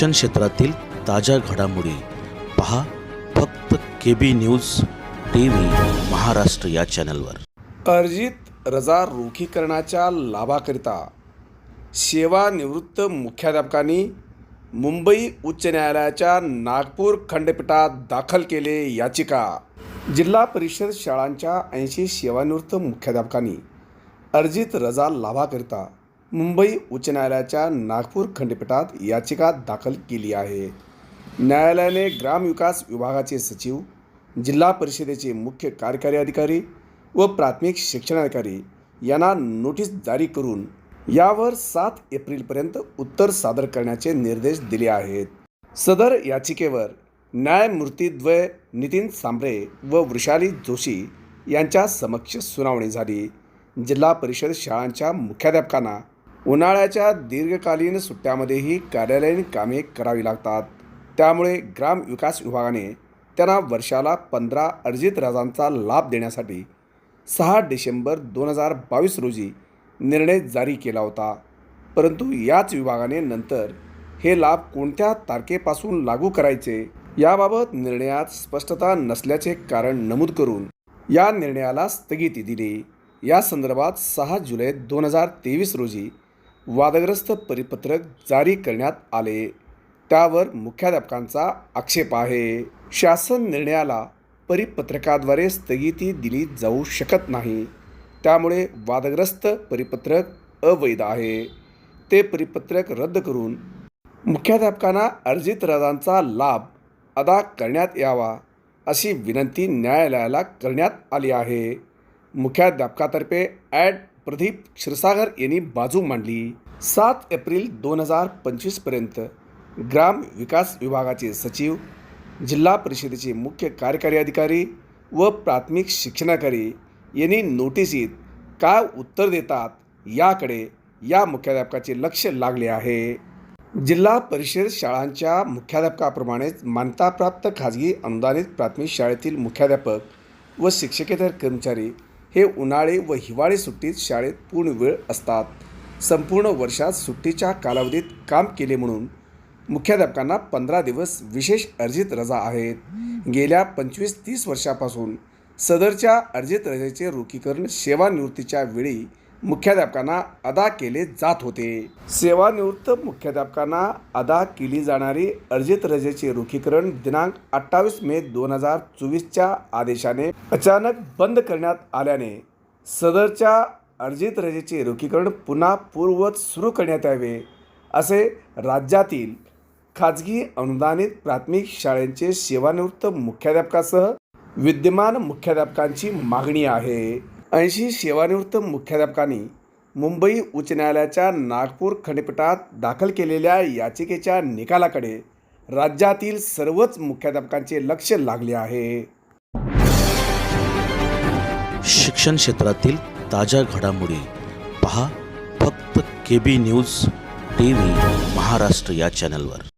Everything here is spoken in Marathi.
शिक्षण क्षेत्रातील ताज्या घडामोडी पहा फक्त K B news T V Maharashtra या चॅनलवर. अर्जित रजा रोखीकरणाच्या लाभाकरिता सेवानिवृत्त मुख्याध्यापकांनी मुंबई उच्च न्यायालयाच्या नागपूर खंडपीठात दाखल केले याचिका. जिल्हा परिषद शाळांच्या ऐंशी सेवानिवृत्त मुख्याध्यापकांनी अर्जित रजा लाभाकरिता मुंबई उच्च न्यायालयाच्या नागपूर खंडपीठात याचिका दाखल केली आहे. न्यायालयाने ग्रामविकास विभागाचे सचिव जिल्हा परिषदेचे मुख्य कार्यकारी अधिकारी व प्राथमिक शिक्षणाधिकारी यांना नोटीस जारी करून यावर सात एप्रिलपर्यंत उत्तर सादर करण्याचे निर्देश दिले आहेत. सदर याचिकेवर न्यायमूर्तीद्वय नितीन सांबरे व वृषाली जोशी यांच्या समक्ष सुनावणी झाली. जिल्हा परिषद शाळांच्या मुख्याध्यापकांना उन्हाळ्याच्या दीर्घकालीन सुट्ट्यामध्येही कार्यालयीन कामे करावी लागतात. त्यामुळे ग्रामविकास विभागाने त्यांना वर्षाला पंधरा अर्जित रजांचा लाभ देण्यासाठी सहा डिसेंबर दोन हजार बावीस रोजी निर्णय जारी केला होता. परंतु याच विभागाने नंतर हे लाभ कोणत्या तारखेपासून लागू करायचे याबाबत निर्णयात स्पष्टता नसल्याचे कारण नमूद करून या निर्णयाला स्थगिती दिली. या संदर्भात सहा जुलै दोन हजार तेवीस रोजी वादग्रस्त परिपत्रक जारी करण्यात आले. त्यावर मुख्याध्यापकांचा आक्षेप आहे. शासन निर्णयाला परिपत्रकाद्वारे स्थगिती दिली जाऊ शकत नाही. त्यामुळे वादग्रस्त परिपत्रक अवैध आहे. ते परिपत्रक रद्द करून मुख्याध्यापकांना अर्जित रजांचा लाभ अदा करण्यात यावा अशी विनंती न्यायालयाला करण्यात आली आहे. मुख्याध्यापकातर्फे ॲड प्रदीप क्षीरसागर यांनी बाजू मांडली. सात एप्रिल दोन हजार पंचवीसपर्यंत ग्राम विकास विभागाचे सचिव जिल्हा परिषदेचे मुख्य कार्यकारी अधिकारी व प्राथमिक शिक्षणाधिकारी यांनी नोटिसीत काय उत्तर देतात याकडे या मुख्याध्यापकाचे लक्ष लागले आहे. जिल्हा परिषद शाळांच्या मुख्याध्यापकाप्रमाणेच मान्यताप्राप्त खाजगी अनुदानित प्राथमिक शाळेतील मुख्याध्यापक व शिक्षकेतर कर्मचारी हे उन्हाळी व हिवाळी सुट्टीत शाळेत पूर्ण वेळ असतात. संपूर्ण वर्षात सुट्टीच्या कालावधीत काम केले म्हणून मुख्याध्यापकांना पंधरा दिवस विशेष अर्जित रजा आहेत. गेल्या पंचवीस तीस वर्षापासून सदरच्या अर्जित रजेचे रोखीकरण सेवानिवृत्तीच्या वेळी मुख्याध्यापकांना अदा केले जात होते. सेवानिवृत्त मुख्याध्यापकांना अदा केली जाणारी अर्जित रजेचे रोखीकरण दिनांक अठ्ठावीस मे दोन हजार चोवीसच्या आदेशाने अचानक बंद करण्यात आल्याने सदरच्या अर्जित रजेचे रोखीकरण पुन्हा पूर्ववत सुरू करण्यात यावे असे राज्यातील खाजगी अनुदानित प्राथमिक शाळांचे सेवानिवृत्त मुख्याध्यापकासह विद्यमान मुख्याध्यापकांची मागणी आहे. ऐंशी सेवानिवृत्त मुख्याध्यापकांनी मुंबई उच्च न्यायालयाच्या नागपूर खंडपीठात दाखल केलेल्या याचिकेच्या निकालाकडे राज्यातील सर्वच मुख्याध्यापकांचे लक्ष लागले आहे. शिक्षण क्षेत्रातील ताज्या घडामोडी पहा फक्त K B news T V Maharashtra या चॅनलवर